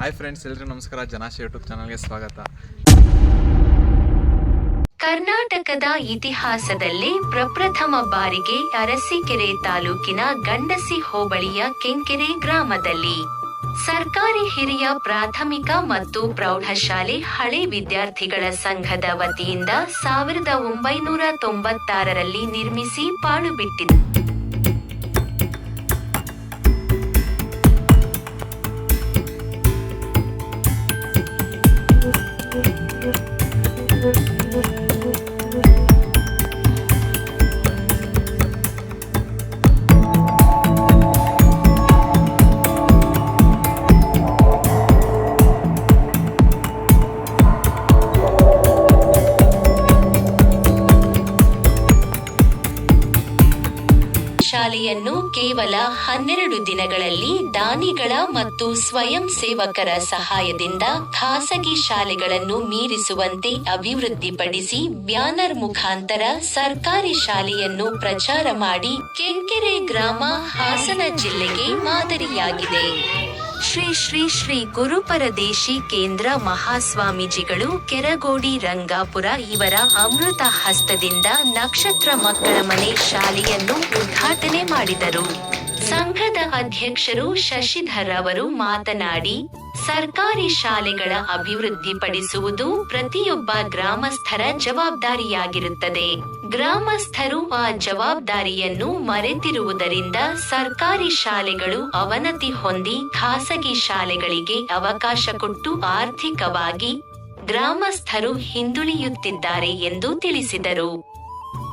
Hi friends ಎಲ್ಲರಿಗೂ ನಮಸ್ಕಾರ. ಜನಾಶ YouTube ಚಾನಲ್ಗೆ ಸ್ವಾಗತ. ಕರ್ನಾಟಕದ ಇತಿಹಾಸದಲ್ಲಿ ಪ್ರಪ್ರಥಮ ಬಾರಿಗೆ ಅರಸೀಕೆರೆ ತಾಲೂಕಿನ ಗಂಡಸಿ ಹೋಬಳಿಯ ಕೆಂಕೆರೆ ಗ್ರಾಮದಲ್ಲಿ ಸರ್ಕಾರಿ ಹಿರಿಯ ಪ್ರಾಥಮಿಕ ಮತ್ತು ಪ್ರೌಢಶಾಲೆ ಹಳೆ ವಿದ್ಯಾರ್ಥಿಗಳ ಸಂಘದ ವತಿಯಿಂದ ಸಾವಿರದ ಒಂಬೈನೂರ ತೊಂಬತ್ತಾರರಲ್ಲಿ ನಿರ್ಮಿಸಿ ಪಾಳುಬಿಟ್ಟಿದೆ ಶಾಲೆಯನ್ನು ಕೇವಲ ಹನ್ನೆರಡು ದಿನಗಳಲ್ಲಿ ದಾನಿಗಳ ಮತ್ತು ಸ್ವಯಂ ಸೇವಕರ ಸಹಾಯದಿಂದ ಖಾಸಗಿ ಶಾಲೆಗಳನ್ನು ಮೀರಿಸುವಂತೆ ಅಭಿವೃದ್ಧಿಪಡಿಸಿ ಬ್ಯಾನರ್ ಮುಖಾಂತರ ಸರ್ಕಾರಿ ಶಾಲೆಯನ್ನು ಪ್ರಚಾರ ಮಾಡಿ ಕೆಂಕೆರೆ ಗ್ರಾಮ ಹಾಸನ ಜಿಲ್ಲೆಗೆ ಮಾದರಿಯಾಗಿದೆ. ಶ್ರೀ ಶ್ರೀ ಶ್ರೀ ಗುರುಪರದೇಶಿ ಕೇಂದ್ರ ಮಹಾಸ್ವಾಮೀಜಿಗಳು ಕೆರಗೋಡಿ ರಂಗಾಪುರ ಇವರ ಅಮೃತ ಹಸ್ತದಿಂದ ನಕ್ಷತ್ರ ಮಕ್ಕಳ ಮನೆ ಶಾಲೆಯನ್ನು ಉದ್ಘಾಟನೆ ಮಾಡಿದರು. ಸಂಘದ ಅಧ್ಯಕ್ಷರು ಶಶಿಧರ್ ಅವರು ಮಾತನಾಡಿ, ಸರ್ಕಾರಿ ಶಾಲೆಗಳ ಅಭಿವೃದ್ಧಿಪಡಿಸುವುದು ಪ್ರತಿಯೊಬ್ಬ ಗ್ರಾಮಸ್ಥರ ಜವಾಬ್ದಾರಿಯಾಗಿರುತ್ತದೆ. ಗ್ರಾಮಸ್ಥರು ಆ ಜವಾಬ್ದಾರಿಯನ್ನು ಮರೆತಿರುವುದರಿಂದ ಸರ್ಕಾರಿ ಶಾಲೆಗಳು ಅವನತಿ ಹೊಂದಿ ಖಾಸಗಿ ಶಾಲೆಗಳಿಗೆ ಅವಕಾಶ ಕೊಟ್ಟು ಆರ್ಥಿಕವಾಗಿ ಗ್ರಾಮಸ್ಥರು ಹಿಂದುಳಿಯುತ್ತಿದ್ದಾರೆ ಎಂದು ತಿಳಿಸಿದರು.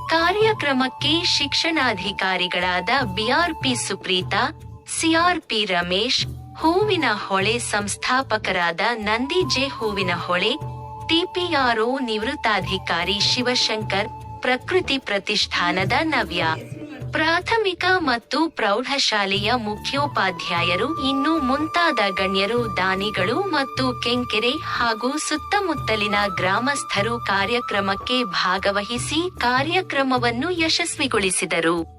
ಕಾರ್ಯಕ್ರಮಕ್ಕೆ ಶಿಕ್ಷಣಾಧಿಕಾರಿಗಳಾದ ಬಿಆರ್ಪಿ ಸುಪ್ರೀತಾ ಸಿಆರ್ಪಿ ರಮೇಶ್ ಹೂವಿನ ಹೊಳೆ ಸಂಸ್ಥಾಪಕರಾದ ನಂದಿ ಜೆ ಹೂವಿನ ಹೊಳೆ ಟಿಪಿಆರ್ಒ ನಿವೃತ್ತಾಧಿಕಾರಿ ಶಿವಶಂಕರ್, ಪ್ರಕೃತಿ ಪ್ರತಿಷ್ಠಾನದ ನವ್ಯ. ಪ್ರಾಥಮಿಕ ಮತ್ತು ಪ್ರೌಢಶಾಲೆಯ ಮುಖ್ಯೋಪಾಧ್ಯಾಯರು, ಇನ್ನು ಮುಂತಾದ ಗಣ್ಯರು, ದಾನಿಗಳು ಮತ್ತು ಕೆಂಕೆರೆ ಹಾಗೂ ಸುತ್ತಮುತ್ತಲಿನ ಗ್ರಾಮಸ್ಥರು ಕಾರ್ಯಕ್ರಮಕ್ಕೆ ಭಾಗವಹಿಸಿ ಕಾರ್ಯಕ್ರಮವನ್ನು ಯಶಸ್ವಿಗೊಳಿಸಿದರು.